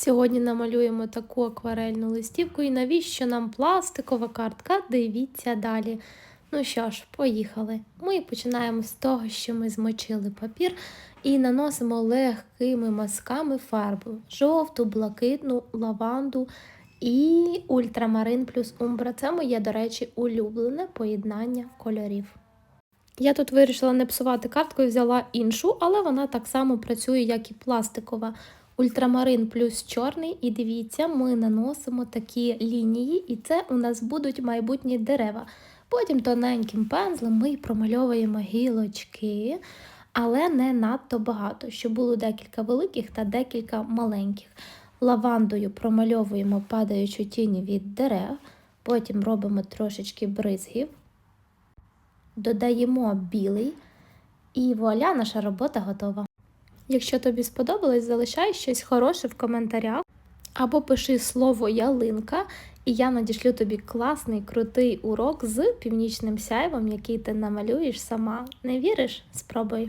Сьогодні намалюємо таку акварельну листівку. І навіщо нам пластикова картка? Дивіться далі. Ну що ж, поїхали. Ми починаємо з того, що ми змочили папір і наносимо легкими мазками фарбу: жовту, блакитну, лаванду і ультрамарин плюс умбра. Це моє, до речі, улюблене поєднання кольорів. Я тут вирішила не псувати картку і взяла іншу, але вона так само працює, як і пластикова. Ультрамарин плюс чорний, і дивіться, ми наносимо такі лінії, і це у нас будуть майбутні дерева. Потім тоненьким пензлем ми промальовуємо гілочки, але не надто багато, щоб було декілька великих та декілька маленьких. Лавандою промальовуємо падаючу тінь від дерев, потім робимо трошечки бризгів, додаємо білий, і вуаля, наша робота готова. Якщо тобі сподобалось, залишай щось хороше в коментарях або пиши слово ялинка, і я надішлю тобі класний крутий урок з північним сяйвом, який ти намалюєш сама. Не віриш? Спробуй.